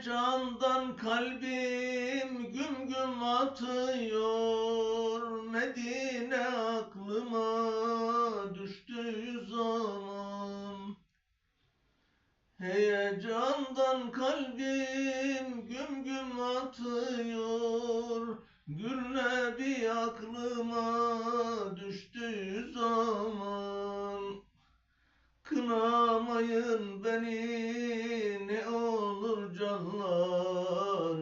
Heyecandan kalbim güm güm atıyor. Medine aklıma düştüğü zaman. Heyecandan kalbim güm güm atıyor. Gül Nebi aklıma düştüğü zaman. Kınamayın beni canlar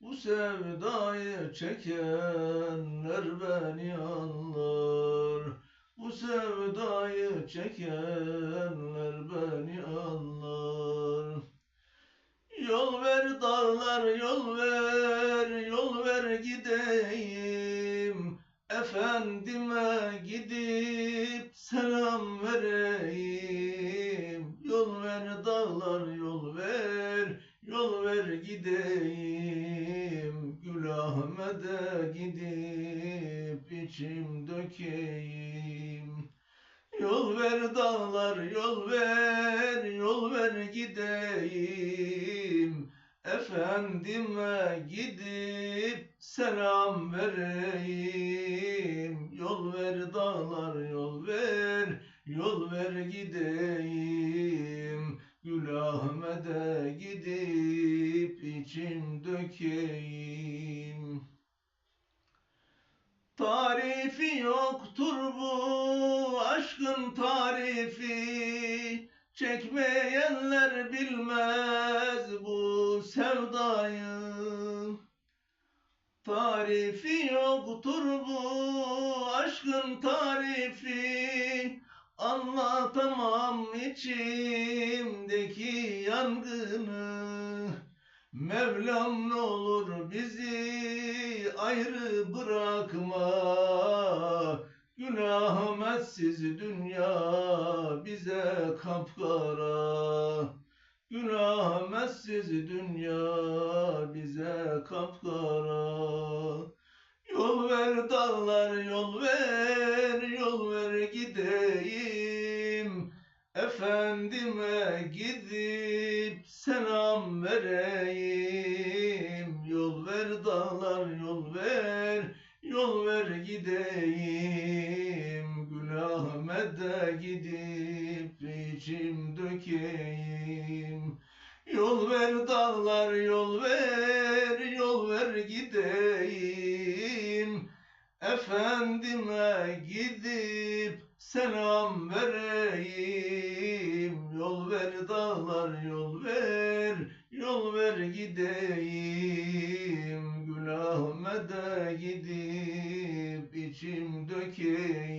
Bu sevdayı çekenler beni anlar. Bu sevdayı çekenler beni anlar. Yol ver dağlar yol ver yol ver gideyim. Efendime gidip selam vereyim dağlar yol ver yol ver gideyim. Gül Ahmet'e gidip içim dökeyim. Yol ver dağlar yol ver yol ver gideyim. Efendime gidip selam vereyim. Yol ver dağlar yol ver yol ver gideyim yoktur bu aşkın tarifi. Çekmeyenler bilmez bu sevdayı. Tarifi yoktur bu aşkın tarifi. Anlatamam içimdeki yangını. Mevlam ne olur bizi ayrı bırakma Günahmetsiz dünya bize kapkara. Günahmetsiz dünya bize kapkara. Yol ver dağlar yol ver yol ver gideyim. Efendime gidip selam vereyim. Yol ver dağlar yol ver yol ver gideyim Gül Ahmet'e gidip içim dökeyim. Yol ver dağlar yol ver yol ver gideyim. Efendime gidip selam vereyim. Yol ver dağlar yol ver yol ver gideyim. Gül Ahmet'e gidip içim dökeyim